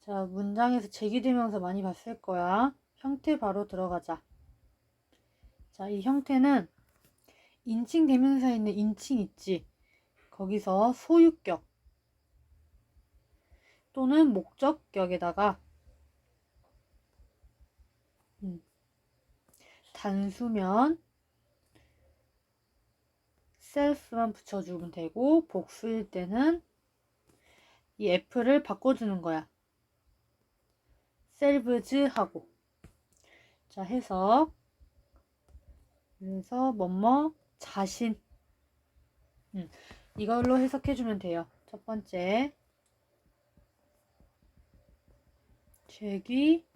자, 문장에서 제기대명사 많이 봤을 거야. 형태 바로 들어가자. 자, 이 형태는 인칭 대명사에 있는 인칭 있지. 거기서 소유격 또는 목적격에다가 음, 단수면 self만 붙여주면 되고 복수일 때는 이 f를 바꿔주는 거야. Selves 하고. 자 해석 그래서 뭐뭐? 자신. 음, 이걸로 해석해 주면 돼요. 첫 번째. 제기.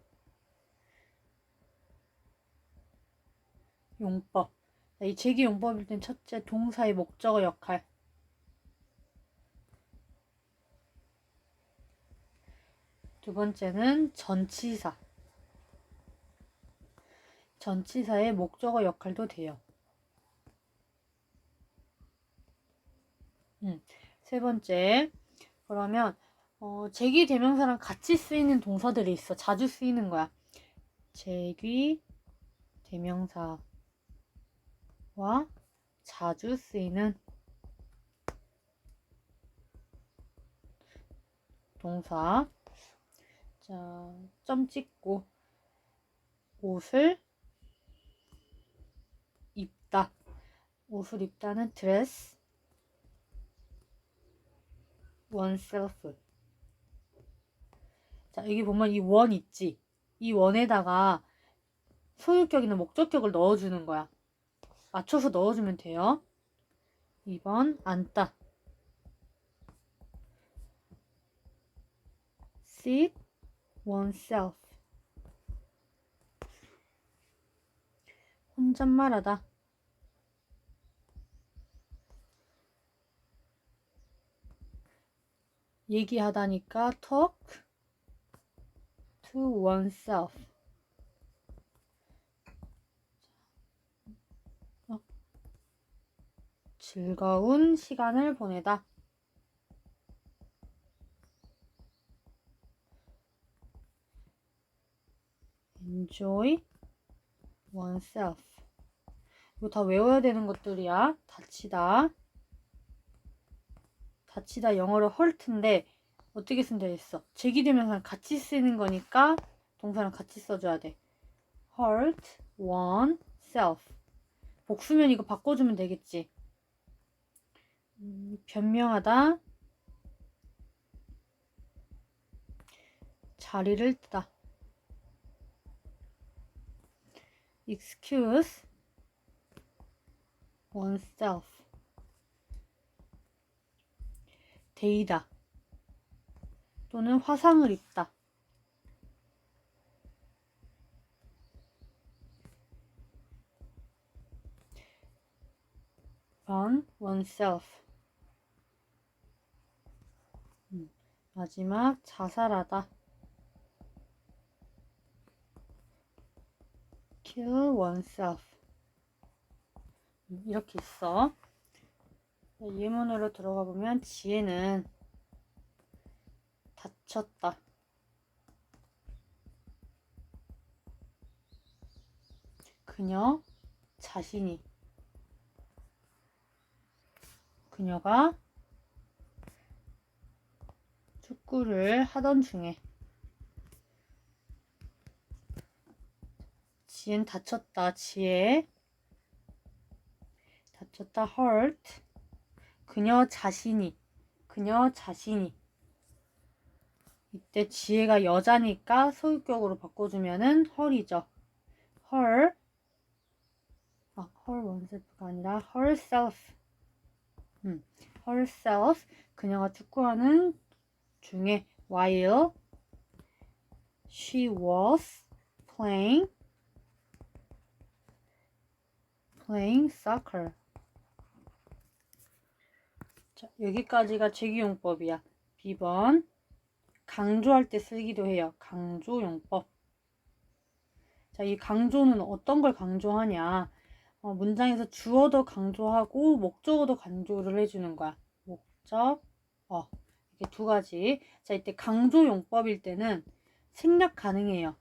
용법. 자, 이 제기 용법일 땐 첫째 동사의 목적어 역할 두 번째는 전치사 전치사의 목적어 역할도 돼요. 음, 세 번째 그러면 어, 제기 대명사랑 같이 쓰이는 동사들이 있어. 자주 쓰이는 거야. 제기 대명사와 자주 쓰이는 동사. 자, 점 찍고 옷을 입다. 옷을 입다는 dress oneself. 자, 여기 보면 이 원 있지? 이 원에다가 소유격이나 목적격을 넣어주는 거야. 맞춰서 넣어주면 돼요. 2번, 앉다. sit oneself. 혼잣말하다. 얘기하다니까 talk to oneself. 어. 즐거운 시간을 보내다. Enjoy oneself. 이거 다 외워야 되는 것들이야. 다치다. 다치다 영어로 hurt인데 어떻게 쓴다 했어? 제기되면서 같이 쓰는 거니까 동사랑 같이 써줘야 돼. hurt oneself. 복수면 이거 바꿔주면 되겠지. 음, 변명하다. 자리를 뜨다. Excuse oneself. 데이다. 또는 화상을 입다. on oneself. 음, 마지막 자살하다. Kill oneself. 음, 이렇게 있어. 예문으로 들어가 보면 지혜는 다쳤다. 그녀 자신이 그녀가 축구를 하던 중에 지혜는 다쳤다. 지혜 다쳤다. hurt 그녀 자신이 그녀 자신이 이때 지혜가 여자니까 소유격으로 바꿔주면은 her이죠. her 아 her oneself가 아니라 herself 음, herself 그녀가 축구하는 중에 while she was playing playing soccer 자, 여기까지가 제기용법이야. B번 강조할 때 쓰기도 해요. 강조용법. 자, 이 강조는 어떤 걸 강조하냐? 어, 문장에서 주어도 강조하고 목적어도 강조를 해주는 거야. 목적, 어. 이렇게 두 가지. 자, 이때 강조 용법일 때는 생략 가능해요.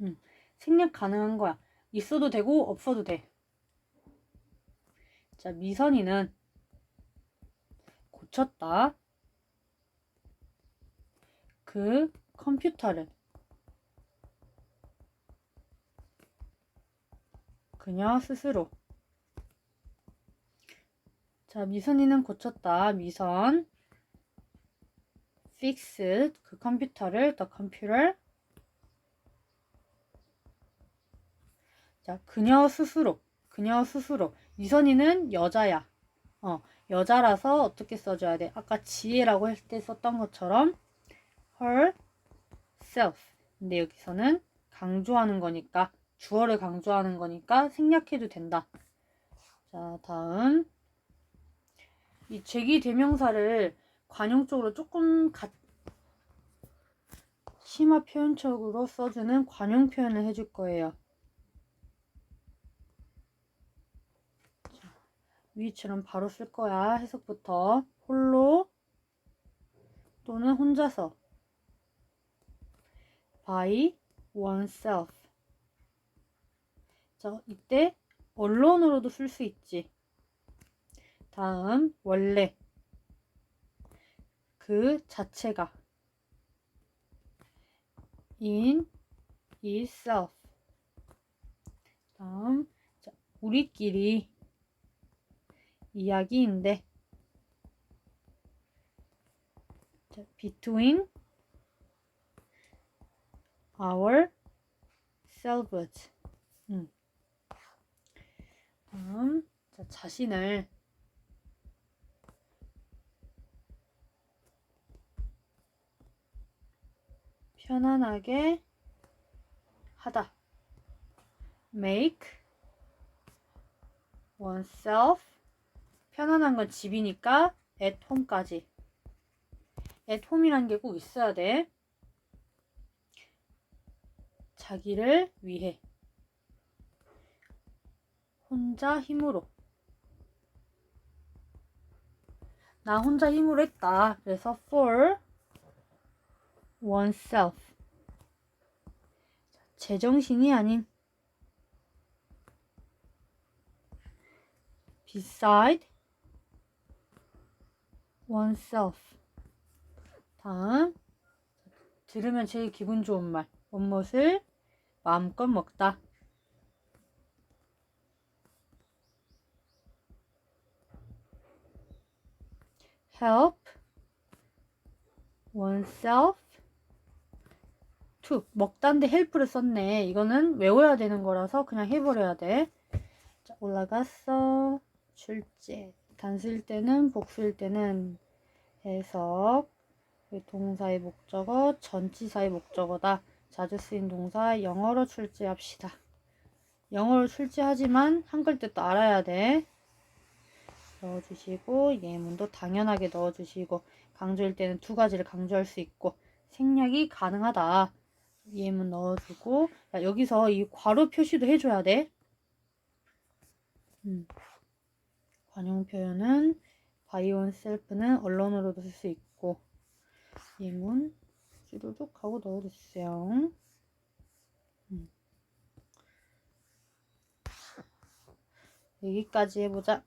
음, 생략 가능한 거야. 있어도 되고 없어도 돼. 자, 미선이는 고쳤다. 그 컴퓨터를 그녀 스스로 자, 미선이는 고쳤다. 미선 fixed 그 컴퓨터를 the computer 자, 그녀 스스로 그녀 스스로 미선이는 여자야. 어, 여자라서 어떻게 써줘야 돼? 아까 지혜라고 할때 썼던 것처럼 herself. 근데 여기서는 강조하는 거니까 주어를 강조하는 거니까 생략해도 된다. 자, 다음 이 제기 대명사를 관용적으로 조금 가... 심화 표현적으로 써주는 관용 표현을 해줄 거예요. 위처럼 바로 쓸 거야. 해석부터 홀로 또는 혼자서 by oneself. 자, 이때 언론으로도 쓸 수 있지. 다음 원래 그 자체가 in itself 다음 자, 우리끼리 이야기인데 자, between ourselves 음. 다음 자, 자신을 편안하게 하다. make oneself 편안한 건 집이니까 at home까지. at home이란 게 꼭 있어야 돼. 자기를 위해 혼자 힘으로 나 혼자 힘으로 했다. 그래서 for oneself. 제정신이 아닌 beside oneself. 다음 들으면 제일 기분 좋은 말. 원못을 마음껏 먹다. help oneself to 먹다인데 help를 썼네. 이거는 외워야 되는 거라서 그냥 해버려야 돼. 자, 올라갔어. 출제. 단수일 때는 복수일 때는 해석. 동사의 목적어, 전치사의 목적어다. 자주 쓰인 동사 영어로 출제합시다. 영어로 출제하지만 한글 뜻도 알아야 돼. 넣어주시고 예문도 당연하게 넣어주시고 강조일 때는 두 가지를 강조할 수 있고 생략이 가능하다. 예문 넣어주고 야, 여기서 이 괄호 표시도 해줘야 돼. 음. 관용 표현은 바이온 셀프는 언론으로도 쓸 수 있고 예문 쭈루룩 하고 넣어주세요. 음. 여기까지 해보자.